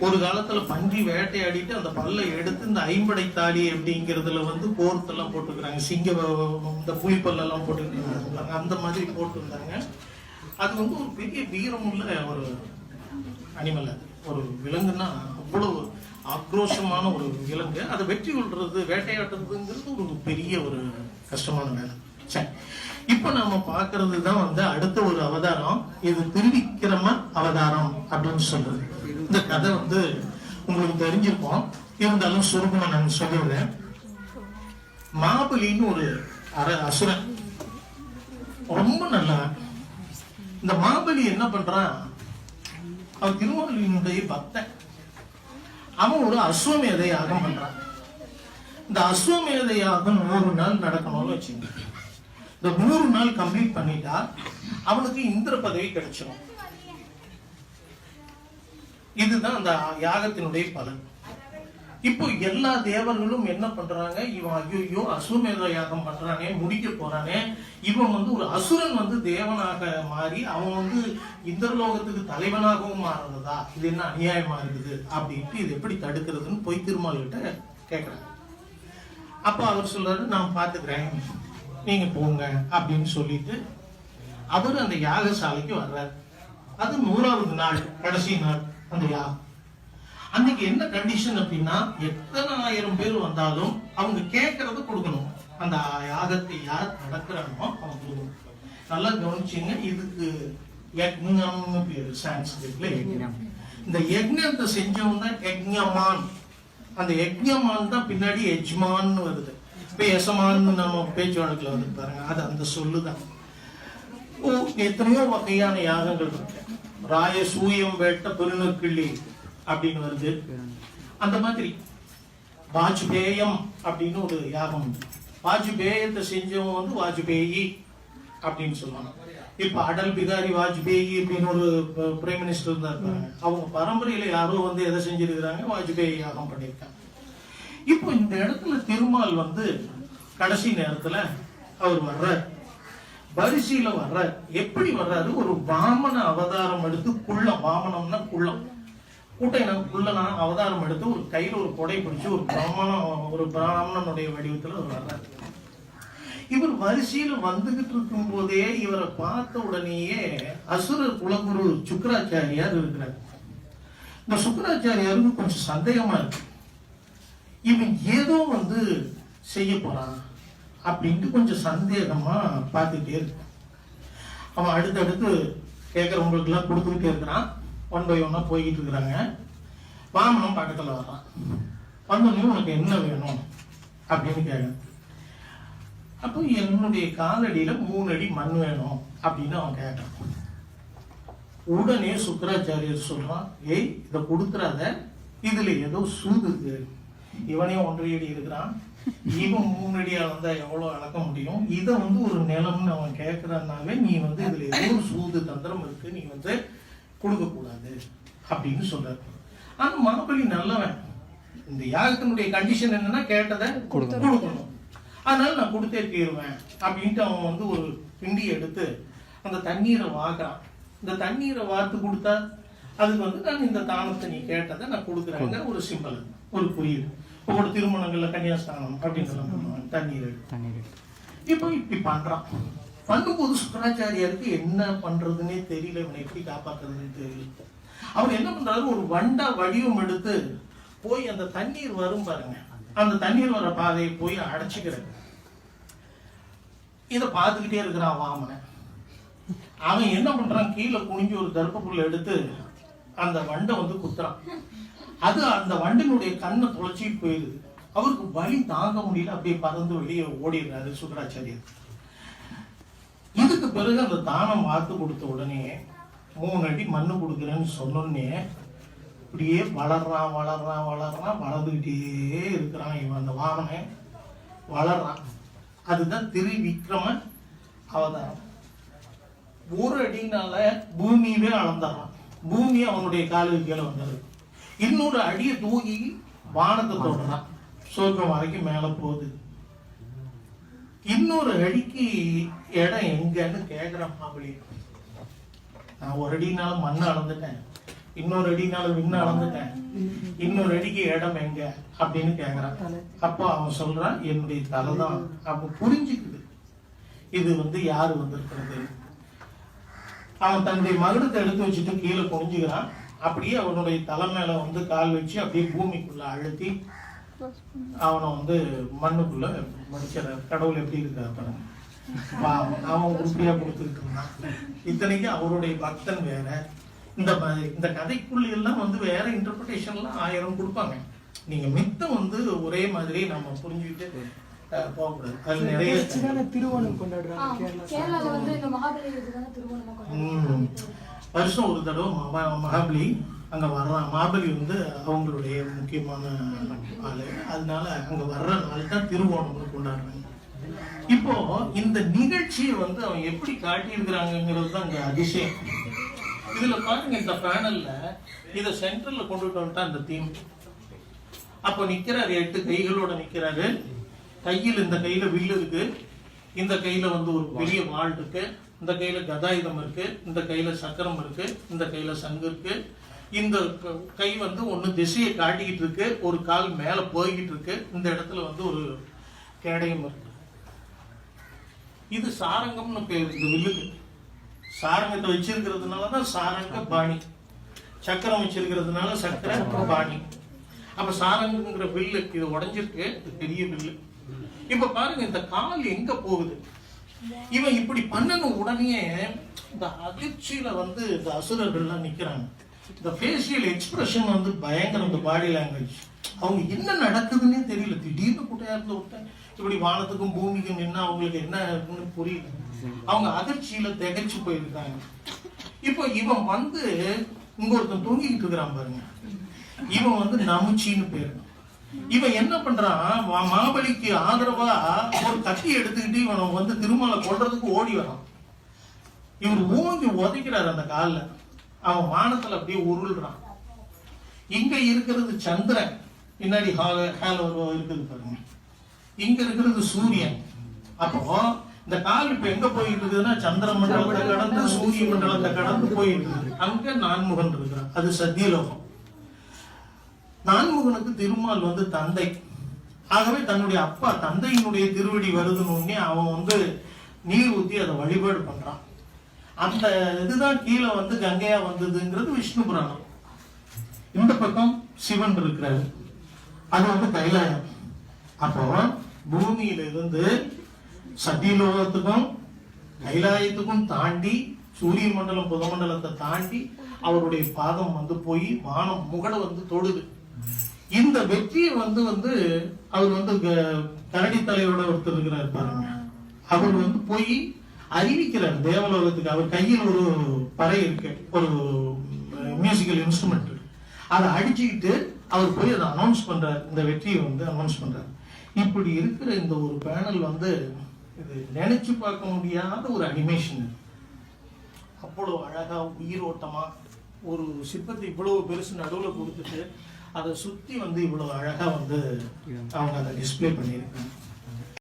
ஒரு காலத்துல பன்றி வேட்டையாடிட்டு அந்த பல்லை எடுத்து இந்த ஐம்படை தாலி அப்படிங்கிறதுல வந்து கோர்த்தெல்லாம் போட்டுக்கிறாங்க. சிங்க இந்த இந்த புலிப்பல்லெல்லாம் போட்டுக்கிறாங்க. அந்த மாதிரி போட்டிருந்தாங்க. அது வந்து ஒரு பெரிய வீரமுள்ள ஒரு அனிமல் அது. ஒரு விலங்குன்னா அவ்வளவு ஆக்ரோஷமான ஒரு விலங்கு. அதை வெற்றி கொள்றது வேட்டையாடுறதுங்கிறது ஒரு பெரிய ஒரு கஷ்டமான வேலை. சரி. இப்ப நாம பாக்குறது தான் வந்து அடுத்த ஒரு அவதாரம். இது திருவிக்கிரம அவதாரம் அப்படின்னு சொல்றது. இந்த கதை வந்து உங்களுக்கு தெரிஞ்சிருக்கும். இருந்தாலும் சுருக்கமா நான் சொல்லிடுறேன். மாபலின்னு ஒரு அர அசுரன். ரொம்ப நல்லா இந்த மாபலி என்ன பண்றான்? அவன் திருமாவளியினுடைய பக்தன். அவன் ஒரு அஸ்வமேதை யாகம் பண்றான். இந்த அஸ்வமேத யாகம் நூறு நாள் நடக்கணும்னு வச்சுங்க இந்த நூறு நாள் கம்ப்ளீட் பண்ணிட்டா அவனுக்கு இந்திர பதவி கிடைச்சிடும் இதுதான் அந்த யாகத்தினுடைய பலன். இப்போ எல்லா தேவர்களும் என்ன பண்றாங்க? இவன் ஐயோ அசுவமேத யாகம் பண்றானே முடிக்க போறானே. இவன் வந்து ஒரு அசுரன் வந்து தேவனாக மாறி அவன் வந்து இந்திரலோகத்துக்கு தலைவனாகவும் மாறுறதா இது என்ன அநியாயமா இருக்குது? அப்படின்ட்டு இது எப்படி தடுக்கிறதுன்னு போய் திருமால் கிட்ட கேட்கிறாங்க அப்ப அவர் சொல்றாரு நான் பாத்துக்கிறேன் நீங்க போங்க அப்படின்னு சொல்லிட்டு அவர் அந்த யாகசாலைக்கு வர்றாரு. அது நூறாவது நாள் கடைசி நாள். அப்படியா? அன்னைக்கு என்ன கண்டிஷன் அப்படின்னா எத்தனை ஆயிரம் பேர் வந்தாலும் அவங்க கேட்கறது கொடுக்கணும். அந்த யாகத்தை யார் நடக்கிறானோ அவங்க கொடுக்கணும். நல்லா கவனிச்சிங்க இதுக்கு யக்ஞம்னு பேரு சான்ஸ்கிரிட்ல யக்ஞம் இந்த யக்ஞத்தை செஞ்சவங்க தான் யக்ஞமான் அந்த யக்ஞமான் தான் பின்னாடி எஜ்மான்னு வருது. இப்ப எசமான்னு நம்ம பேச்சு வழக்குல வந்து பாருங்க அது அந்த சொல்லுதான். ஓ எத்தனையோ வகையான யாகங்கள் இருக்கு. ராய சூயம் வேட்ட பெருநக்கிள்ளி அப்படின்னு வருது. அந்த மாதிரி வாஜ்பேயம் அப்படின்னு ஒரு யாகம் உண்டு. வாஜ்பேயத்தை செஞ்சவங்க வந்து வாஜ்பேயி அப்படின்னு சொல்லுவாங்க. இப்ப அடல் பிகாரி வாஜ்பேயி அப்படின்னு ஒரு பிரைம் மினிஸ்டர் தான் இருக்காங்க அவங்க பரம்பரையில யாரோ வந்து எதை செஞ்சிருக்கிறாங்க? வாஜ்பேயி யாகம் பண்ணியிருக்காங்க இப்போ இந்த இடத்துல திருமால் வந்து கடைசி நேரத்துல அவர் வர்றார். வரிசையில வர்றார் எப்படி வர்றாரு? ஒரு வாமன அவதாரம் எடுத்து குள்ளம் வாமனம்னா குள்ளம். கூட்டைனா குள்ளனா அவதாரம் எடுத்து ஒரு கையில ஒரு கொடை பிடிச்சு ஒரு பிராமணம் ஒரு பிராமணனுடைய வடிவத்துல அவர் வர்றாரு. இவர் வரிசையில வந்துகிட்டு இருக்கும் போதே இவரை பார்த்த உடனேயே அசுர குலகுரு சுக்கராச்சாரியார் இருக்கிறார். இந்த சுக்கராச்சாரியாருக்கு கொஞ்சம் சந்தேகமா இருக்கு. இவன் ஏதோ வந்து செய்ய போறான். அப்படின்ட்டு கொஞ்சம் சந்தேகமா பார்த்துட்டே இருக்கான். அவன் அடுத்தடுத்து கேட்கறவங்களுக்கு எல்லாம் கொடுத்துக்கிட்டே இருக்கிறான். ஒன் பை ஒன்னா போய்கிட்டு இருக்கிறாங்க. வாமனம் பக்கத்துல வர்றான். வந்தோடனே உனக்கு என்ன வேணும்? அப்படின்னு கேட்க அப்போ என்னுடைய காலடியில மூணு அடி மண் வேணும் அப்படின்னு அவன் கேட்டான் உடனே சுக்கராச்சாரியர் சொல்றான் ஏய் இதை கொடுத்துறாத. இதுல ஏதோ சூது இருக்கு. இவனே ஒன்றையடி அடி இருக்கிறான். இவன் மூணு அடியா வந்தா எவ்வளவு அளக்க முடியும்? இதை வந்து ஒரு நிலம்னு அவன் கேட்கறான்னாவே நீ வந்து இதுல ஏதோ ஒரு சூது தந்திரம் இருக்கு நீ வந்து கொடுக்க கூடாது அப்படின்னு சொல்றாரு. ஆனா மாப்பிள்ளை நல்லவன். இந்த யாகத்தினுடைய கண்டிஷன் என்னன்னா கேட்டதை கொடுக்கணும். அதனால நான் கொடுத்தே தீருவேன் அப்படின்ட்டு அவன் வந்து ஒரு பிண்டி எடுத்து அந்த தண்ணீரை வாக்குறான் இந்த தண்ணீரை வார்த்து கொடுத்தா அதுக்கு வந்து நான் இந்த தானத்தை நீ கேட்டதை நான் கொடுக்குறேங்கிற ஒரு சிம்பல் ஒரு குறியீடு. ஒரு திருமணங்கள்ல கன்னியாஸ்தானம் அப்படின்னு பண்ணுவாங்க தண்ணீர் தண்ணீர் இப்போ இப்படி பண்றான். பண்ணும்போது சுக்கராச்சாரியாருக்கு என்ன பண்றதுன்னே தெரியல. இவனை எப்படி காப்பாத்துறதுன்னு தெரியல. அவர் என்ன பண்றாரு? ஒரு வண்டா வடிவம் எடுத்து போய் அந்த தண்ணீர் வரும் பாருங்க. அந்த தண்ணீர் வர பாதையை போய் அடைச்சிக்கிறாரு. இத பார்த்துக்கிட்டே இருக்கிறான் வாமனன். அவன் என்ன பண்றான்? கீழே குனிஞ்சு ஒரு தர்ப்பப்புள்ள எடுத்து அந்த வண்டை வந்து குத்துறான். அது அந்த வண்டினுடைய கண்ணை தொலைச்சிட்டு போயிடுது அவருக்கு வலி தாங்க முடியல. அப்படியே பறந்து வெளியே ஓடிடுறாரு சுக்கராச்சாரியர் இதுக்கு பிறகு அந்த தானம் வார்த்து கொடுத்த உடனே மூணு அடி மண்ணு கொடுக்குறேன்னு சொன்னோடனே இப்படியே வளர்றான் வளர்றான் வளர்றான் வளர்ந்துக்கிட்டே இருக்கிறான் இவன். அந்த வாமனை வளர்றான். அதுதான் திருவிக்ரம அவதாரம். ஒரு அடினால பூமியவே அளந்துடுறான். பூமி அவனுடைய காலுக்கு கீழே வந்தது. இன்னொரு அடியை தூக்கி வானத்தை தொடுறான் சொர்க்கம் வரைக்கும் மேல போகுது. இன்னொரு அடிக்கு இடம் எங்கன்னு கேக்குறான் மாப்பிள்ளை. நான் ஒரு அடினால மண் அளந்துட்டேன். இன்னொரு அடினால விண்ண அளந்துட்டேன். இன்னொரு அடிக்கு இடம் எங்க அப்படின்னு கேக்குறான். அப்போ அவன் சொல்றான் என்னுடைய தலை தான். அப்ப புரிஞ்சுக்குது. இது வந்து யாரு வந்திருக்கிறது? அவன் தன்னுடைய மகுடத்தை எடுத்து வச்சுட்டு கீழே குனிஞ்சுக்கிறான். அப்படியே அவனுடைய தலை மேல வந்து கால் வச்சு அப்படியே பூமிக்குள்ள அழுத்தி அவனை வந்து மண்ணுக்குள்ள மனுஷர் கடவுள் எப்படி இருக்காரு பாருங்க. அவன் உருப்படியா கொடுத்துட்டு இருந்தான். இத்தனைக்கு அவருடைய பக்தன் வேற. இந்த இந்த கதைக்குள்ள எல்லாம் வந்து வேற இன்டர்பிரிட்டேஷன்லாம் ஆயிரம் கொடுப்பாங்க. நீங்க மித்த வந்து ஒரே மாதிரி நம்ம புரிஞ்சுக்கிட்டு திருவோணம் கொண்டாடுறாங்க கேரளா கேரளால வந்து இந்த திருவோணமா. கொண்டாடுறாங்க. வருஷம் ஒரு தடவை மகா- மகாபலி அங்க வர்றான் மகாபலி வந்து அவங்களுடைய முக்கியமான ஆளு. அதனால அங்க வர்ற நாள் தான் திருவோணம் கொண்டாடுறாங்க. இப்போ இந்த நிகழ்ச்சியை வந்து அவன் எப்படி காட்டியிருக்கிறாங்கிறது தான் அங்க அதிசயம். இதுல பாருங்க இந்த பேனல்ல இத சென்டர்ல கொண்டுட்டு வந்துட்டா அந்த தீம். அப்ப நிக்கிறாரு எட்டு கைகளோட நிக்கிறாரு. கையில் இந்த கையில வில்லு இருக்கு. இந்த கையில வந்து ஒரு பெரிய வாள் இருக்கு. இந்த கையில கதாயுதம் இருக்கு. இந்த கையில சக்கரம் இருக்கு. இந்த கையில சங்கு இருக்கு. இந்த க- வந்து ஒண்ணு திசையை காட்டிக்கிட்டு இருக்கு. ஒரு கால் மேல போய்கிட்டு இருக்கு. இந்த இடத்துல வந்து ஒரு கேடயம் இருக்கு. இது சாரங்கம்னு பேர். இந்த வில்லுக்கு சாரங்கத்தை வச்சிருக்கிறதுனால தான் சாரங்க பாணி. சக்கரம் வச்சிருக்கிறதுனால சக்கர பாணி. அப்ப சாரங்கங்கிற வில்லு இது உடைஞ்சிருக்கு. பெரிய வில்லு. இப்ப பாருங்க இந்த கால் எங்க போகுது? இவன் இப்படி பண்ணன உடனே இந்த அதிர்ச்சியில வந்து இந்த அசுரர்கள்லாம் நிக்கிறாங்க. இந்த ஃபேஷியல் எக்ஸ்பிரஷன் வந்து பயங்கர இந்த பாடி லாங்குவேஜ் அவங்க என்ன நடக்குதுன்னே தெரியல. திடீர்னு கூட்டையா இருந்து விட்டேன் இப்படி வானத்துக்கும் பூமிக்கும் என்ன அவங்களுக்கு என்ன இருக்குன்னு புரியல. அவங்க அதிர்ச்சியில திகைச்சு போயிருக்காங்க. இப்போ இவன் வந்து இங்க ஒருத்தன் தூங்கிக்கிட்டு இருக்கிறான் பாருங்க. இவன் வந்து நமுச்சின்னு பேரு. இவன் என்ன பண்றான்? மாபலிக்கு ஆதரவா ஒரு கத்தி எடுத்துக்கிட்டு இவன் வந்து திருமலை கொள்றதுக்கு ஓடி வரான். இவர் ஊங்கி உதைக்கிறாரு அந்த கால்ல. அவன் வானத்துல அப்படியே உருள்றான். இங்க இருக்கிறது சந்திரன். பின்னாடி ஹால ஹால இருக்குது பாருங்க. இங்க இருக்கிறது சூரியன். அப்போ இந்த கால் இப்ப எங்க போயிட்டு இருக்குதுன்னா சந்திர மண்டலத்தை கடந்து சூரிய மண்டலத்தை கடந்து போயிட்டு இருக்குது அங்க நான்முகன் இருக்கிறான். அது சத்தியலோகம். நான்முகனுக்கு திருமால் வந்து தந்தை. ஆகவே தன்னுடைய அப்பா தந்தையினுடைய திருவடி வருதுன்னு அவன் வந்து நீர் ஊற்றி அதை வழிபாடு பண்றான். அந்த இதுதான் கீழே வந்து கங்கையா வந்ததுங்கிறது விஷ்ணு புராணம். இந்த பக்கம் சிவன் இருக்கிறாரு. அது வந்து கைலாயம். அப்போ பூமியில இருந்து சத்தியலோகத்துக்கும் கைலாயத்துக்கும் தாண்டி சூரிய மண்டலம் புதமண்டலத்தை தாண்டி அவருடைய பாதம் வந்து போய் வானம் முகடை வந்து தொடுது. இந்த வெற்றியை வந்து வந்து அவர் வந்து கரடி தலையோட ஒருத்தர் இருக்கிறார் பாருங்க. அவர் வந்து போய் அறிவிக்கிறார் தேவலோகத்துக்கு. அவர் கையில் ஒரு பறை இருக்கு. ஒரு மியூசிக்கல் இன்ஸ்ட்ருமெண்ட் அதை அடிச்சுக்கிட்டு அவர் போய் அதை அனௌன்ஸ் பண்றார். இந்த வெற்றியை வந்து அனௌன்ஸ் பண்றார். இப்படி இருக்கிற இந்த ஒரு பேனல் வந்து இது நினைச்சு பார்க்க முடியாத ஒரு அனிமேஷன் அவ்வளோ அழகா உயிரோட்டமா ஒரு சிற்பத்தை இவ்வளவு பெருசு நடுவுல கொடுத்துட்டு அதை சுத்தி வந்து இவ்வளவு அழகா வந்து அவங்க அதை டிஸ்ப்ளே பண்ணியிருக்காங்க.